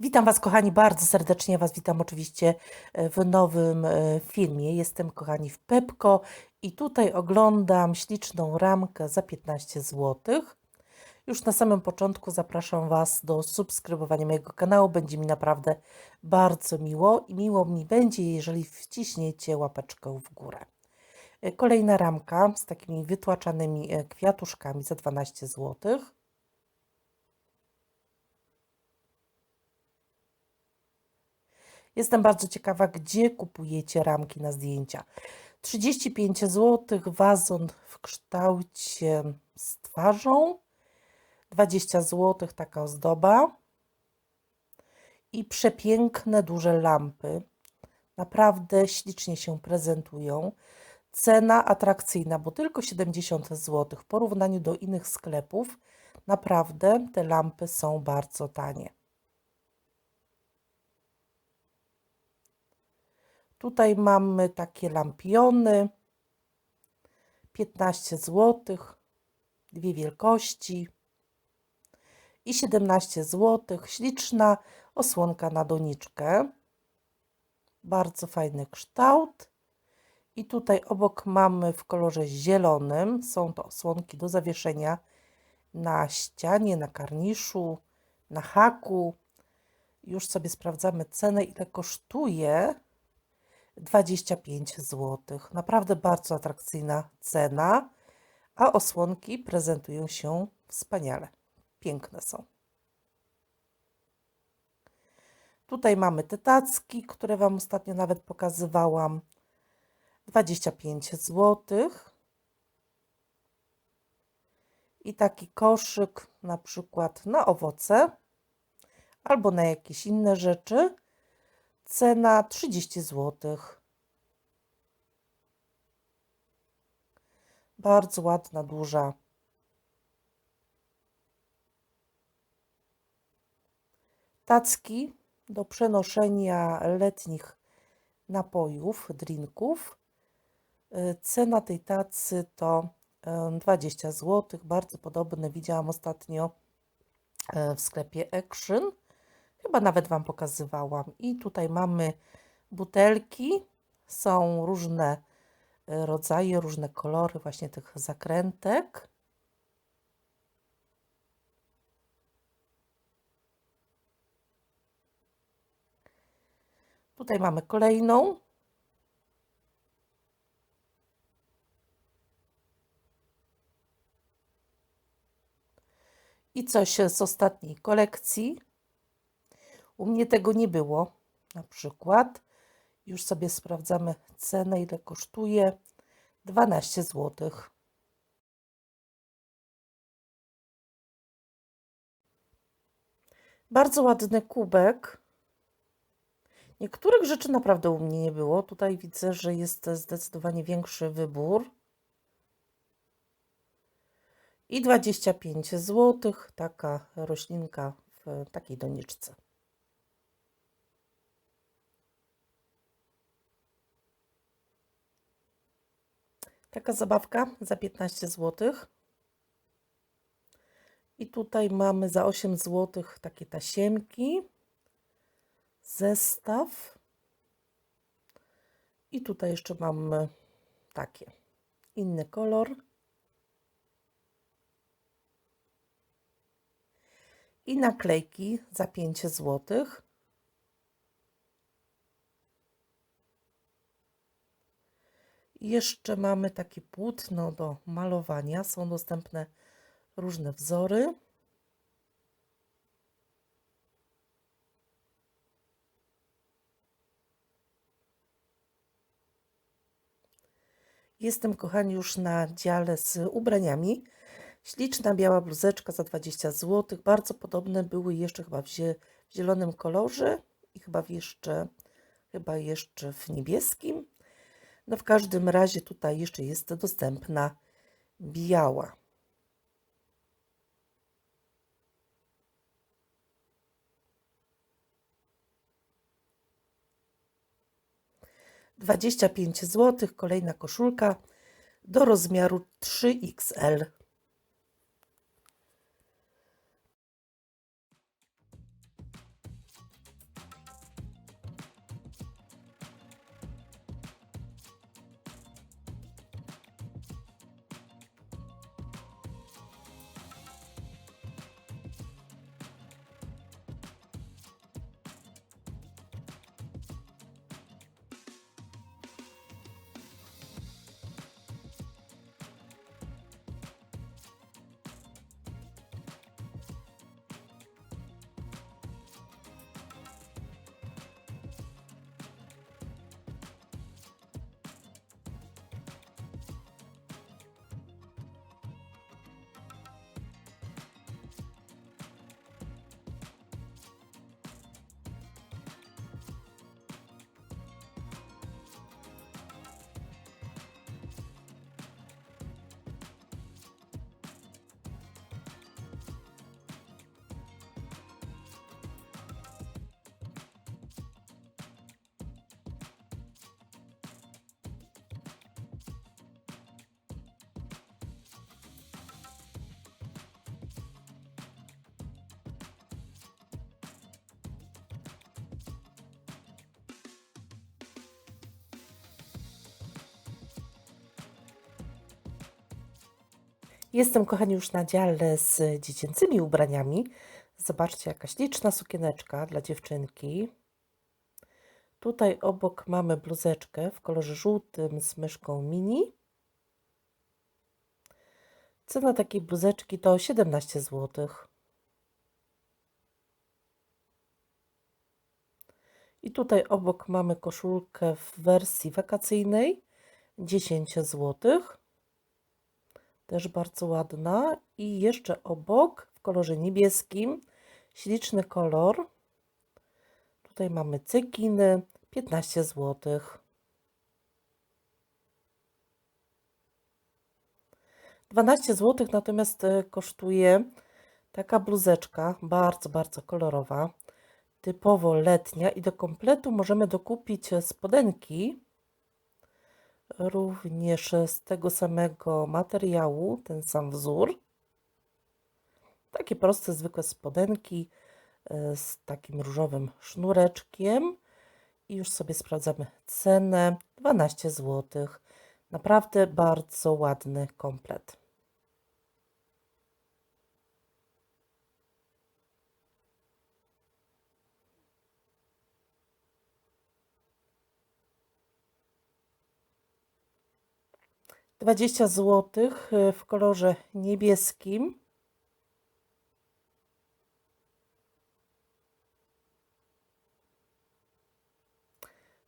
Witam Was, kochani, bardzo serdecznie Was witam oczywiście e, w nowym e, filmie. Jestem, kochani, w Pepko i tutaj oglądam śliczną ramkę za 15 zł. Już na samym początku zapraszam Was do subskrybowania mojego kanału. Będzie mi naprawdę bardzo miło i miło mi będzie, jeżeli wciśniecie łapeczkę w górę. E, Kolejna ramka z takimi wytłaczanymi e, kwiatuszkami za 12 zł. Jestem bardzo ciekawa, gdzie kupujecie ramki na zdjęcia. 35 zł, wazon w kształcie z twarzą, 20 zł taka ozdoba i przepiękne duże lampy. Naprawdę ślicznie się prezentują. Cena atrakcyjna, bo tylko 70 zł w porównaniu do innych sklepów. Naprawdę te lampy są bardzo tanie. Tutaj mamy takie lampiony. 15 zł, dwie wielkości i 17 zł. Śliczna osłonka na doniczkę. Bardzo fajny kształt. I tutaj obok mamy w kolorze zielonym. Są to osłonki do zawieszenia na ścianie, na karniszu, na haku. Już sobie sprawdzamy cenę, ile kosztuje. 25 zł. Naprawdę bardzo atrakcyjna cena, a osłonki prezentują się wspaniale. Piękne są. Tutaj mamy te tacki, które Wam ostatnio nawet pokazywałam. 25 zł. I taki koszyk na przykład na owoce albo na jakieś inne rzeczy. Cena 30 zł. Bardzo ładna, duża. Tacki do przenoszenia letnich napojów, drinków. Y, Cena tej tacy to y, 20 zł. Bardzo podobne widziałam ostatnio y, w sklepie Action. Chyba nawet Wam pokazywałam. I tutaj mamy butelki. Są różne e, rodzaje, różne kolory właśnie tych zakrętek. Tutaj mamy kolejną. I coś z ostatniej kolekcji. U mnie tego nie było. Na przykład, już sobie sprawdzamy cenę, ile kosztuje. 12 zł. Bardzo ładny kubek. Niektórych rzeczy naprawdę u mnie nie było. Tutaj widzę, że jest zdecydowanie większy wybór. I 25 zł. Taka roślinka w takiej doniczce. Taka zabawka za 15 zł. I tutaj mamy za 8 zł takie tasiemki. Zestaw. I tutaj jeszcze mamy takie. Inny kolor. I naklejki za 5 złotych. Jeszcze mamy takie płótno do malowania. Są dostępne różne wzory. Jestem, kochani, już na dziale z ubraniami. Śliczna biała bluzeczka za 20 zł. Bardzo podobne były jeszcze chyba w, zie w zielonym kolorze i chyba jeszcze, chyba jeszcze w niebieskim. No w każdym razie tutaj jeszcze jest dostępna biała. 25 zł. Kolejna koszulka do rozmiaru 3XL. Jestem, kochani, już na dziale z dziecięcymi ubraniami. Zobaczcie, jaka śliczna sukieneczka dla dziewczynki. Tutaj obok mamy bluzeczkę w kolorze żółtym z myszką mini. Cena takiej bluzeczki to 17 zł. I tutaj obok mamy koszulkę w wersji wakacyjnej 10 złotych też bardzo ładna. I jeszcze obok w kolorze niebieskim, śliczny kolor. Tutaj mamy ceginy, 15 zł. Dwanaście zł natomiast e, kosztuje taka bluzeczka, bardzo, bardzo kolorowa, typowo letnia i do kompletu możemy dokupić spodenki również z tego samego materiału, ten sam wzór. Takie proste, zwykłe spodenki e, z takim różowym sznureczkiem. I już sobie sprawdzamy cenę. 12 zł. Naprawdę bardzo ładny komplet. 20 zł y, w kolorze niebieskim.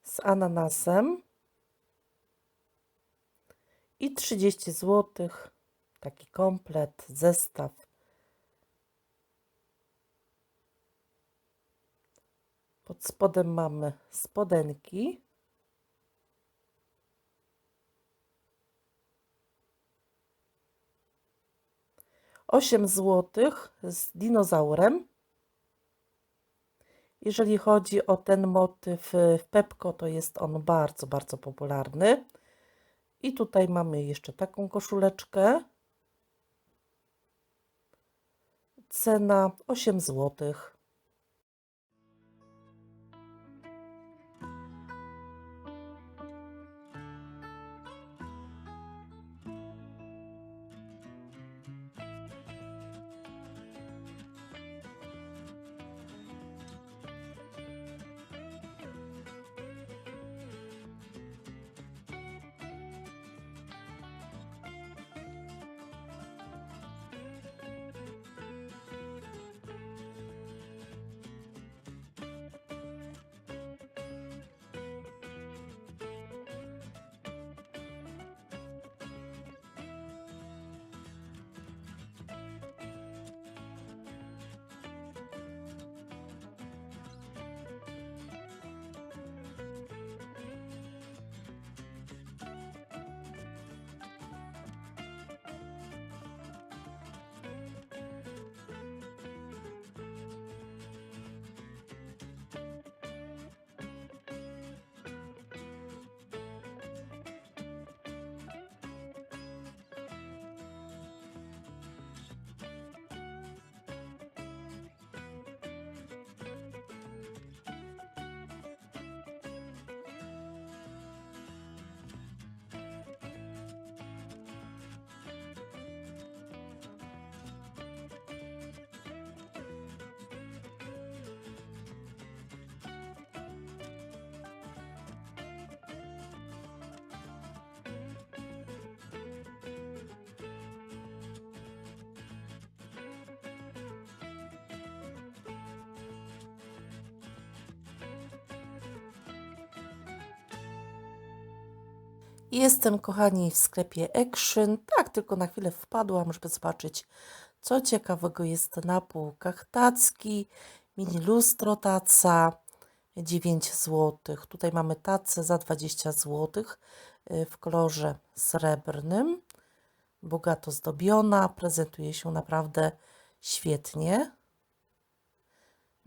Z ananasem. I 30 zł taki komplet, zestaw. Pod spodem mamy spodenki. 8 zł z dinozaurem. Jeżeli chodzi o ten motyw w Pepko, to jest on bardzo, bardzo popularny. I tutaj mamy jeszcze taką koszuleczkę. Cena 8 złotych. Jestem, kochani, w sklepie Action. Tak, tylko na chwilę wpadłam, żeby zobaczyć, co ciekawego jest na półkach. Tacki, mini lustro taca, 9 zł. Tutaj mamy tacę za 20 zł w kolorze srebrnym. Bogato zdobiona, prezentuje się naprawdę świetnie.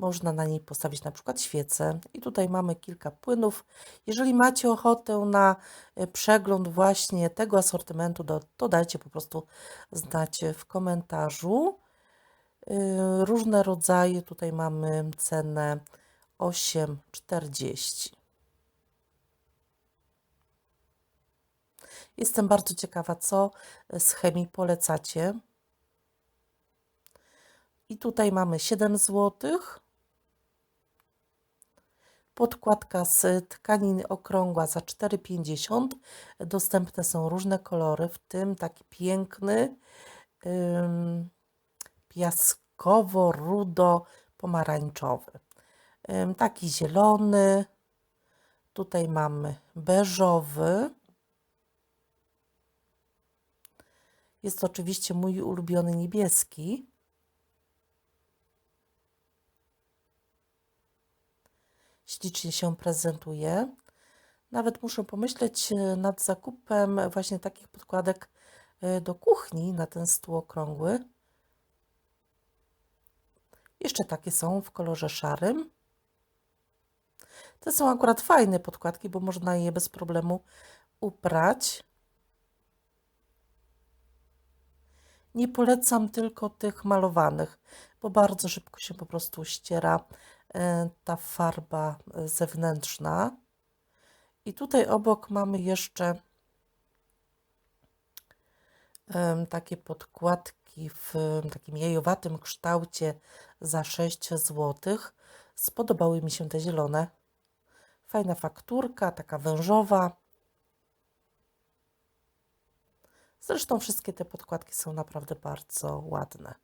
Można na niej postawić na przykład świecę. I tutaj mamy kilka płynów. Jeżeli macie ochotę na e, przegląd właśnie tego asortymentu, to, dajcie po prostu znać w komentarzu. E, różne rodzaje, tutaj mamy cenę 8,40. Jestem bardzo ciekawa, co z chemii polecacie. I tutaj mamy 7 złotych. Podkładka z tkaniny okrągła za 4,50. Dostępne są różne kolory, w tym taki piękny ym, piaskowo-rudo-pomarańczowy. Ym, taki zielony. Tutaj mamy beżowy. Jest to oczywiście mój ulubiony niebieski. Ślicznie się prezentuje. Nawet muszę pomyśleć e, nad zakupem właśnie takich podkładek e, do kuchni na ten stół okrągły. Jeszcze takie są w kolorze szarym. Te są akurat fajne podkładki, bo można je bez problemu uprać. Nie polecam tylko tych malowanych, bo bardzo szybko się po prostu ściera ta farba zewnętrzna. I tutaj obok mamy jeszcze takie podkładki w takim jajowatym kształcie za 6 zł. Spodobały mi się te zielone. Fajna fakturka, taka wężowa. Zresztą wszystkie te podkładki są naprawdę bardzo ładne.